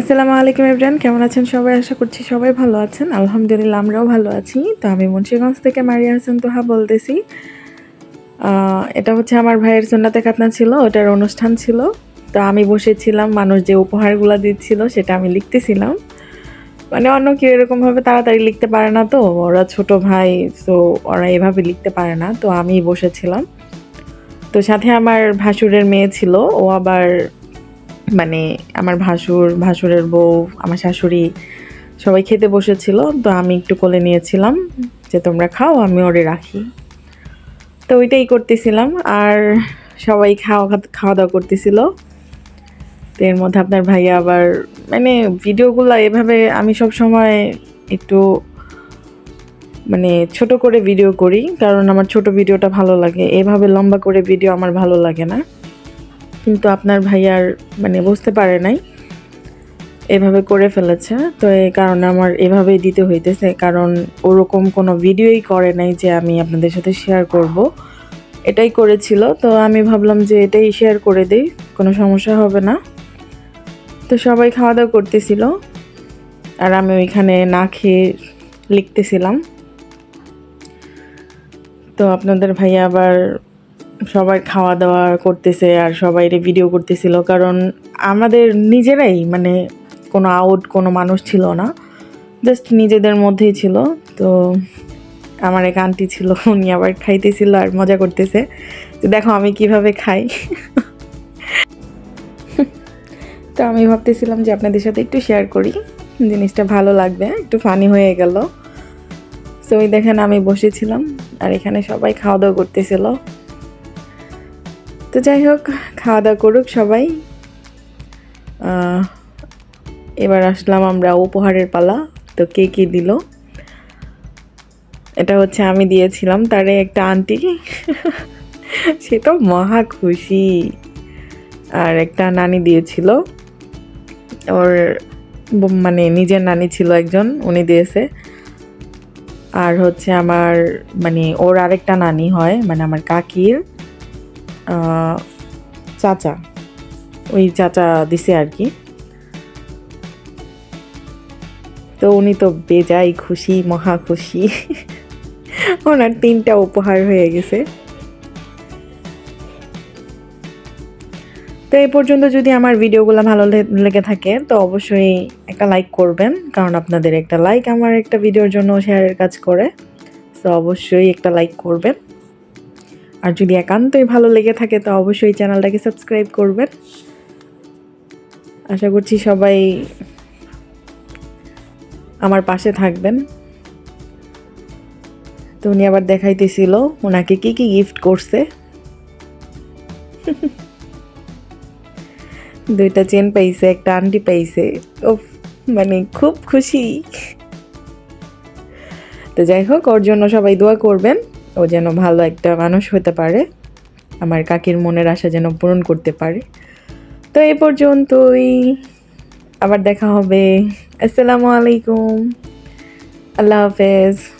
আসসালামু আলাইকুম এভরিয়ান কেমন আছেন সবাই? আশা করছি সবাই ভালো আছেন। আলহামদুলিল্লাহ, আমরাও ভালো আছি। তো আমি মুন্সিগঞ্জ থেকে মারিয়া হাসান তোহা বলতেছি। এটা হচ্ছে আমার ভাইয়ের সন্নাতে কাতনা ছিল, ওটার অনুষ্ঠান ছিল। তো আমি বসেছিলাম, মানুষ যে উপহারগুলো দিচ্ছিল, সেটা আমি লিখতেছিলাম। মানে অন্য কেউ এরকমভাবে তাড়াতাড়ি লিখতে পারে না তো, ওরা ছোট ভাই, তো ওরা এভাবে লিখতে পারে না। তো আমি বসেছিলাম। তো সাথে আমার ভাসুরের মেয়ে ছিল, ও আবার মানে আমার ভাসুর, ভাসুরের বউ, আমার শাশুড়ি সবাই খেতে বসেছিল, তো আমি একটু কোলে নিয়েছিলাম যে তোমরা খাও, আমি ওরে রাখি। তো ওইটাই করতেছিলাম আর সবাই খাওয়া খাওয়া দাওয়া করতেছিল। তো এর মধ্যে আপনার ভাইয়া আবার মানে ভিডিওগুলো এভাবে আমি সব সময় একটু মানে ছোট করে ভিডিও করি, কারণ আমার ছোট ভিডিওটা ভালো লাগে। এভাবে লম্বা করে ভিডিও আমার ভালো লাগে না। কিন্তু আপনার ভাইয়ার মানে বুঝতে পারে নাই। এভাবে করে ফেলেছে। তো এই কারণে আমার এভাবেই দিতে হইতেছে। কারণ ওরকম কোনো ভিডিওই করে নাই যে আমি আপনাদের সাথে শেয়ার করব। এটাই করেছিল। তো আমি ভাবলাম যে এটাই শেয়ার করে দিই। কোনো সমস্যা হবে না। তো সবাই খাওয়া দাওয়া করতেছিল। আর আমি ওইখানে না খেয়ে লিখতেছিলাম। তো আপনাদের ভাইয়া আবার সবার খাওয়া দাওয়া করতেছে আর সবাই ভিডিও করতেছিল। কারণ আমাদের নিজেরাই মানে কোনো আউট কোনো মানুষ ছিল না। জাস্ট নিজেদের মধ্যেই ছিল। তো আমার এক আন্টি ছিল, উনি আবার খাইতেছিল আর মজা করতেছে। তো দেখো আমি কীভাবে খাই। তো আমি ভাবতেছিলাম যে আপনাদের সাথে একটু শেয়ার করি। জিনিসটা ভালো লাগবে, একটু ফানি হয়ে গেল। তো ওই দেখেন আমি বসেছিলাম আর এখানে সবাই খাওয়া দাওয়া করতেছিল। তো যাই হোক, খাওয়া দাওয়া করুক সবাই। এবার আসলাম আমরা উপহারের পালা। তো কে কি দিল? এটা হচ্ছে আমি দিয়েছিলাম, তারে একটা আন্টি। সে তো মহা খুশি। আর একটা নানি দিয়েছিল। ওর মানে নিজের নানি ছিল একজন, উনি দিয়েছে। আর হচ্ছে আমার মানে ওর আরেকটা নানি হয় মানে আমার কাকির। চাচা, ওই চাচা দিছে আর কি। তো উনি তো বেজাই খুশি, মহা খুশি। ওনার তিনটা উপহার হয়ে গেছে। তো এই পর্যন্ত যদি আমার ভিডিওগুলো ভালো লেগে থাকে, তো অবশ্যই একটা লাইক করবেন, কারণ আপনাদের একটা লাইক আমার একটা ভিডিওর জন্য শেয়ারের কাজ করে। তো অবশ্যই একটা লাইক করবেন। আর যদি একান্তই ভালো লেগে থাকে, তো অবশ্যই চ্যানেলটাকে সাবস্ক্রাইব করবেন। আশা করছি সবাই আমার পাশে থাকবেন। তো উনি আবার দেখাইতেছিল ওনাকে কি কি গিফট করছে। দুইটা চেন পাইছে, একটা আন্টি পাইছে। ও মানে খুব খুশি। তো যাই হোক, ওর জন্য সবাই দোয়া করবেন। ও যেন ভালো একটা মানুষ হতে পারে, আমার কাকির মনের আশা যেন পূরণ করতে পারে। তো এ পর্যন্তই, আবার দেখা হবে। আসসালামু আলাইকুম। আল্লাহ হাফেজ।